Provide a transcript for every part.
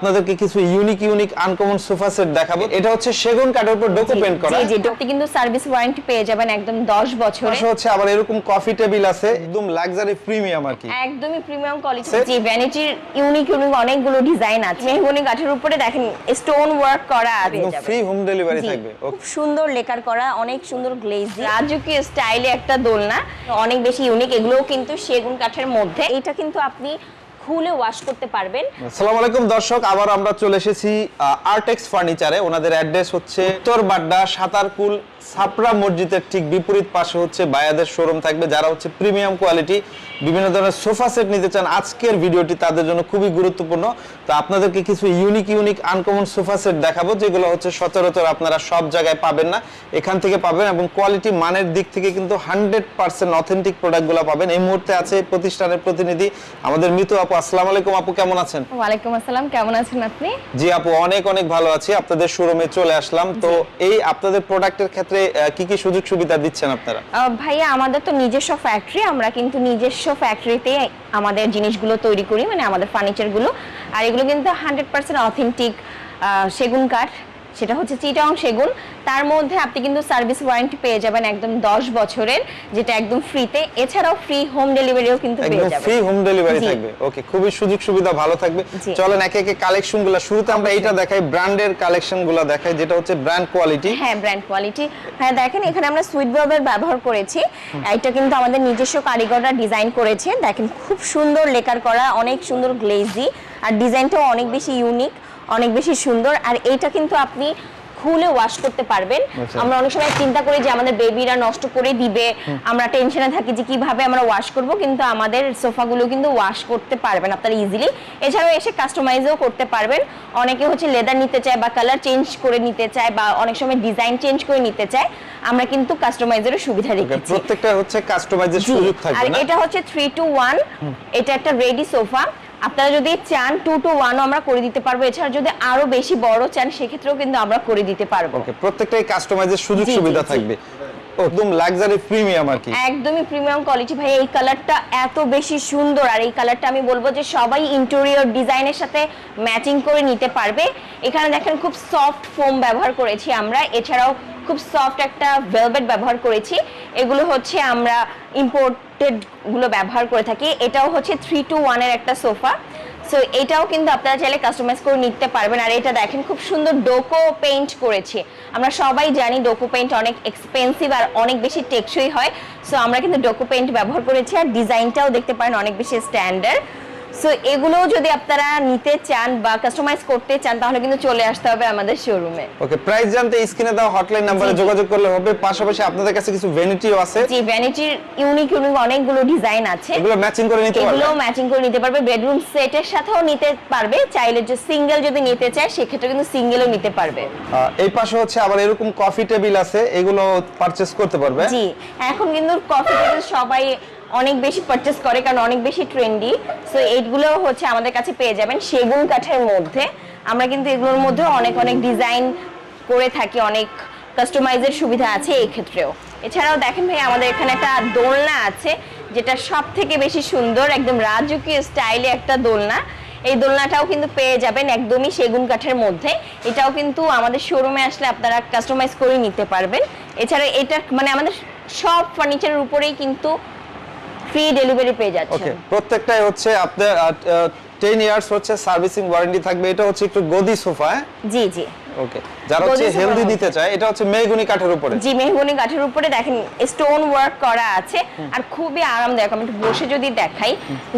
আপনাদেরকে কিছু unique unique uncommon sofa set দেখাবো। এটা হচ্ছে সেগুন কাঠের উপর ডোকো পেন্ট করা। জি জি আপনি কিন্তু সার্ভিস ওয়ারেন্টি পেয়ে যাবেন একদম 10 বছরের পাশে হচ্ছে আবার এরকম কফি টেবিল আছে একদম লাক্সারি প্রিমিয়াম আর কি। একদমই প্রিমিয়াম কোয়ালিটি জি ভ্যানিটির ইউনিক ইউনিক অনেকগুলো ডিজাইন আছে। মেহগনি কাঠের উপরে দেখেন স্টোন ওয়ার্ক করা আছে। একদম ফ্রি হোম ডেলিভারি থাকবে। খুব সুন্দর লেকার করা অনেক সুন্দর গ্লেজ রাজকীয় স্টাইলে একটা দোলনা অনেক বেশি ইউনিক এগুলোও কিন্তু সেগুন কাঠের মধ্যে। এটা কিন্তু আপনি খুলে ওয়াশ করতে পারবেন। আসসালামু আলাইকুম দর্শক, আবার আমরা চলে এসেছি আর্টেক্স ফার্নিচারে ওনাদের অ্যাড্রেস হচ্ছে উত্তর বাড্ডা সাতারকুল ছাপড়া মসজিদের ঠিক বিপরীত পাশে হচ্ছে বায়াদের শোরুম থাকবে যারা হচ্ছে প্রিমিয়াম কোয়ালিটি বিভিন্ন ধরনের সোফা সেট নিতে চান। আজকের ভিডিওটি তাদের জন্য খুবই গুরুত্বপূর্ণ। তো আপনাদেরকে কিছু unique unique uncommon sofa set দেখাবো যেগুলো হচ্ছে সচরাচর আপনারা সব জায়গায় পাবেন না। এখান থেকে পাবেন এবং কোয়ালিটি মানের দিক থেকে কিন্তু হান্ড্রেড পার্সেন্ট অথেন্টিক প্রোডাক্টগুলো পাবেন। এই মুহূর্তে আছে প্রতিষ্ঠানের প্রতিনিধি আমাদের মিতু আপু। আসসালাম আলাইকুম আপু কেমন আছেন? ওয়ালাইকুম আসসালাম কেমন আছেন আপনি? জি আপু অনেক অনেক ভালো আছি। আপনাদের শোরুমে চলে আসলাম। তো এই আপনাদের প্রোডাক্টের ক্ষেত্রে আহ, কি কি সুযোগ সুবিধা দিচ্ছেন আপনারা? ভাইয়া আমাদের তো নিজস্ব ফ্যাক্টরি আমরা কিন্তু নিজস্ব ফ্যাক্টরিতে আমাদের জিনিসগুলো তৈরি করি মানে আমাদের ফার্নিচারগুলো আর এগুলো কিন্তু হান্ড্রেড পার্সেন্ট অথেন্টিক সেগুন কাঠ সেটা হচ্ছে চিটাং সেগুন। তার মধ্যে আপনি কিন্তু সার্ভিস ওয়ারেন্টি পেয়ে যাবেন একদম 10 বছরের যেটা একদম ফ্রিতে। এছাড়াও ফ্রি হোম ডেলিভারিও কিন্তু পেয়ে যাবেন। ফ্রি হোম ডেলিভারি থাকবে। ওকে খুবই সুযোগ সুবিধা ভালো থাকবে। চলেন একে একে কালেকশনগুলা শুরুতে আমরা এইটা দেখাই ব্র্যান্ডের কালেকশনগুলা দেখাই যেটা হচ্ছে ব্র্যান্ড কোয়ালিটি হ্যাঁ ব্র্যান্ড কোয়ালিটি হ্যাঁ দেখেন এখানে আমরা সুইট ভেলভেট ব্যবহার করেছি। এটা কিন্তু আমাদের নিজস্ব কারিগররা ডিজাইন করেছে। দেখেন খুব সুন্দর লেকার করা অনেক সুন্দর গ্লেজি আর ডিজাইনটাও অনেক বেশি ইউনিক অনেক বেশি সুন্দর আর এইটা কিন্তু আপনি খুলে ওয়াশ করতে পারবেন। আচ্ছা। আমরা অনেক সময় চিন্তা করি যে আমাদের বেবিরা নষ্ট করে দিবে। আমরা টেনশনে থাকি যে কীভাবে আমরা ওয়াশ করব কিন্তু আমাদের সোফাগুলো কিন্তু ওয়াশ করতে পারবেন আপনারা ইজিলি এছাড়াও এসে কাস্টমাইজও করতে পারবেন। অনেকে হচ্ছে লেদার নিতে চায় বা কালার চেঞ্জ করে নিতে চায় বা অনেক সময় ডিজাইন চেঞ্জ করে নিতে চায়। আমরা কিন্তু কাস্টমাইজেরও সুবিধা রেখেছি। প্রত্যেকটা হচ্ছে কাস্টমাইজের সুযোগ থাকবে না? এটা হচ্ছে থ্রি টু ওয়ান এটা একটা রেডি সোফা আপনারা যদি চান টু টু ওয়ানও আমরা করে দিতে পারব। এছাড়া যদি আরও বেশি বড় চান সেক্ষেত্রেও কিন্তু আমরা করে দিতে পারব। ওকে প্রত্যেকটাই কাস্টমাইজের সুযোগ সুবিধা থাকবে। একদম লাক্সারি প্রিমিয়াম আর কি। একদমই প্রিমিয়াম কোয়ালিটি ভাই এই কালারটা এত বেশি সুন্দর। আর এই কালারটা আমি বলব যে সবাই ইন্টেরিয়র ডিজাইনের সাথে ম্যাচিং করে নিতে পারবে। এখানে দেখেন খুব সফট ফোম ব্যবহার করেছি আমরা। এছাড়াও খুব সফট একটা ভেলভেট ব্যবহার করেছি। এগুলো হচ্ছে আমরা ইম্পোর্টেডগুলো ব্যবহার করে থাকি। এটাও হচ্ছে থ্রি টু ওয়ানের একটা সোফা সো এটাও কিন্তু আপনারা চাইলে কাস্টমাইজ করে নিতে পারবেন। আর এটা দেখেন, খুব সুন্দর ডোকো পেইন্ট করেছি। আমরা সবাই জানি ডোকো পেইন্ট অনেক এক্সপেন্সিভ আর অনেক বেশি টেকসই হয়। সো আমরা কিন্তু ডোকো পেইন্ট ব্যবহার করেছি আর ডিজাইনটাও দেখতে পারেন অনেক বেশি স্ট্যান্ডার্ড সো এগুলোও যদি আপনারা নিতে চান বা কাস্টমাইজ করতে চান তাহলে কিন্তু চলে আসতে হবে আমাদের শোরুমে ওকে প্রাইস জানতে স্ক্রিনে দেওয়া হটলাইন নাম্বারে। যোগাযোগ করলে হবে। পাশাপাশি আপনাদের কাছে কিছু ভ্যানিটিও আছে। জি ভ্যানিটির ইউনিক ইউনিক অনেকগুলো ডিজাইন আছে। এগুলো ম্যাচিং করে নিতে পারবে। এগুলো ম্যাচিং করে নিতে পারবে। বেডরুম সেটের সাথেও নিতে পারবে। চাইলে যে সিঙ্গেল যদি নিতে চায় সেক্ষেত্রে কিন্তু সিঙ্গেলও নিতে পারবে। এই পাশে হচ্ছে আবার এরকম কফি টেবিল আছে। এগুলো পারচেজ করতে পারবে। জি এখন কিন্তু কফি টেবিল সবাই অনেক বেশি পারচেস করে কারণ অনেক বেশি ট্রেন্ডি সো এইগুলো হচ্ছে আমাদের কাছে পেয়ে যাবেন সেগুন কাঠের মধ্যে। আমরা কিন্তু এগুলোর মধ্যে অনেক অনেক ডিজাইন করে থাকি, অনেক কাস্টমাইজের সুবিধা আছে এই ক্ষেত্রেও। এছাড়াও দেখেন ভাই আমাদের এখানে একটা দোলনা আছে, যেটা সব থেকে বেশি সুন্দর, একদম রাজকীয় স্টাইলে একটা দোলনা। এই দোলনাটাও কিন্তু পেয়ে যাবেন একদমই সেগুন কাঠের মধ্যে। এটাও কিন্তু আমাদের শোরুমে আসলে আপনারা কাস্টমাইজ করে নিতে পারবেন। এছাড়া এটা মানে আমাদের সব ফার্নিচারের উপরেই কিন্তু ফ্রি ডেলিভারি পেয়ে যাচ্ছে ওকে প্রত্যেকটাই হচ্ছে আপনার টেন ইয়ার্স হচ্ছে সার্ভিসিং ওয়ারেন্টি থাকবে। এটা হচ্ছে একটু গদি সোফা জি জি। ওকে যারা হচ্ছে হেলদি। নিতে চায় এটা হচ্ছে মেহগুনি কাঠের উপরে। জি মেহগনি কাঠের উপরে দেখেন স্টোন ওয়ার্ক করা আছে। আর খুবই আরামদায়ক আমি একটু বসে যদি দেখাই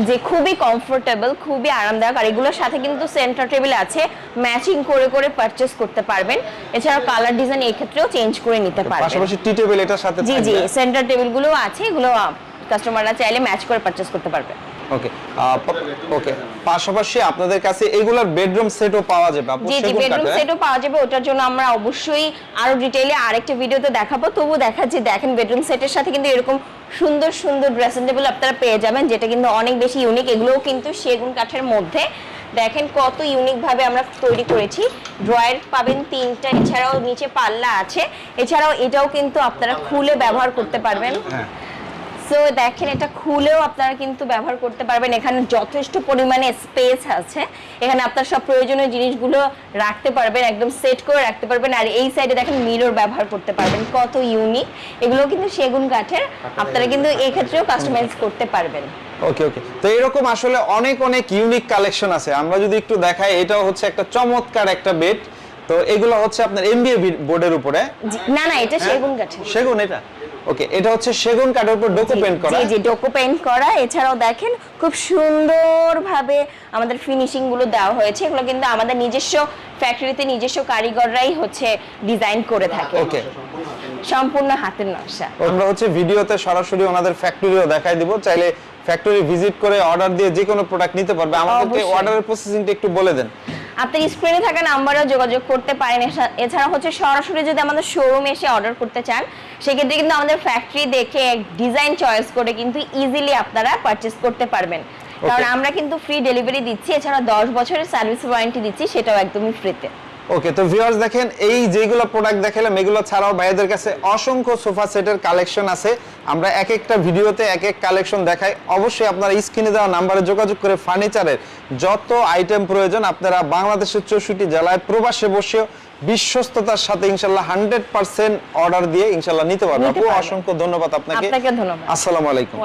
যে খুবই কমফোর্টেবল খুবই আরামদায়ক। আর এগুলোর সাথে কিন্তু সেন্টার টেবিল আছে ম্যাচিং করে করে পারচেস করতে পারবেন। এছাড়াও কালার ডিজাইন এই ক্ষেত্রেও চেঞ্জ করে নিতে পারবেন। পাশাপাশি টি টেবিল এটার সাথে জি জি সেন্টার টেবিলগুলো আছে এগুলো কাস্টমাররা চাইলে ম্যাচ করে পারচেস করতে পারবে। ওকে ওকে পাশাপাশি আপনাদের কাছে এগুলার বেডরুম সেটও পাওয়া যাবে। জি জি বেডরুম সেটও পাওয়া যাবে ওটার জন্য আমরা অবশ্যই আরও ডিটেইলে আরেকটা ভিডিওতে দেখাবো। তবু দেখাচ্ছি দেখেন বেডরুম সেটের সাথে কিন্তু এরকম সুন্দর সুন্দর ড্রেসিং টেবিল আপনারা পেয়ে যাবেন যেটা কিন্তু অনেক বেশি ইউনিক এগুলোও কিন্তু সেগুন কাঠের মধ্যে। দেখেন কত ইউনিক ভাবে আমরা তৈরি করেছি। ড্রয়ার পাবেন তিনটা এছাড়াও নিচে পাল্লা আছে। এছাড়াও এটাও কিন্তু আপনারা খুলে ব্যবহার করতে পারবেন। হ্যাঁ। সো দেখেন এটা খুলেও আপনারা কিন্তু ব্যবহার করতে পারবেন। এখানে যথেষ্ট পরিমাণে স্পেস আছে। এখানে আপনার সব প্রয়োজনীয় জিনিসগুলো রাখতে পারবেন একদম সেট করে রাখতে পারবেন। আর এই সাইডে দেখেন মিরর ব্যবহার করতে পারবেন। কত ইউনিক এগুলো কিন্তু সেগুন কাঠের। আপনারা কিন্তু এই ক্ষেত্রেও কাস্টমাইজ করতে পারবেন। ওকে ওকে তো এরকম আসলে অনেক অনেক ইউনিক কালেকশন আছে। আমরা যদি একটু দেখাই এটাও হচ্ছে একটা চমৎকার একটা বেড তো এগুলো হচ্ছে আপনার এমবিএ বোর্ডের উপরে। না না এটা সেগুন কাঠের। সেগুন এটা? ওকে এটা হচ্ছে সেগুন কাঠের উপর ডোকো পেন্ট করা। জি জি ডোকো পেইন্ট করা। এছাড়াও দেখেন খুব সুন্দরভাবে আমাদের ফিনিশিংগুলো দেওয়া হয়েছে। এগুলো কিন্তু আমাদের নিজস্ব ফ্যাক্টরিতে নিজস্ব কারিগররাই হচ্ছে ডিজাইন করে থাকে। ওকে সম্পূর্ণ হাতের নকশা। আমরা হচ্ছে ভিডিওতে সরাসরি ওনাদের ফ্যাক্টরিও দেখাই দিব। চাইলে ফ্যাক্টরি ভিজিট করে অর্ডার দিয়ে যে কোনো প্রোডাক্ট নিতে পারবে। আমাদেরকে। অর্ডারের প্রসেসিংটা একটু বলে দেন। আপনি স্ক্রিনে থাকা নাম্বারেও যোগাযোগ করতে পারেন? এছাড়া হচ্ছে সরাসরি যদি আমাদের শোরুমে এসে অর্ডার করতে চান সেক্ষেত্রে কিন্তু আমাদের ফ্যাক্টরি দেখে ডিজাইন চয়েস করে কিন্তু ইজিলি আপনারা পারচেস করতে পারবেন। কারণ আমরা কিন্তু ফ্রি ডেলিভারি দিচ্ছি এছাড়া দশ বছরের সার্ভিস ওয়ারেন্টি দিচ্ছি সেটাও একদমই ফ্রিতে ওকে তো ভিউয়ার্স দেখেন এই যেগুলো প্রোডাক্ট দেখালাম এগুলো ছাড়াও ভাইদের কাছে অসংখ্য সোফা সেটের কালেকশন আছে। আমরা এক একটা ভিডিওতে এক এক কালেকশন দেখাই। অবশ্যই আপনারা স্ক্রিনে দেওয়া নাম্বারে যোগাযোগ করে ফার্নিচারের যত আইটেম প্রয়োজন আপনারা বাংলাদেশের চৌষট্টি জেলায় প্রবাসে বসেও বিশ্বস্ততার সাথে ইনশাল্লাহ হান্ড্রেড পার্সেন্ট অর্ডার দিয়ে ইনশাল্লাহ নিতে পারবেন। অসংখ্য ধন্যবাদ আপনাকে। আসসালামু আলাইকুম।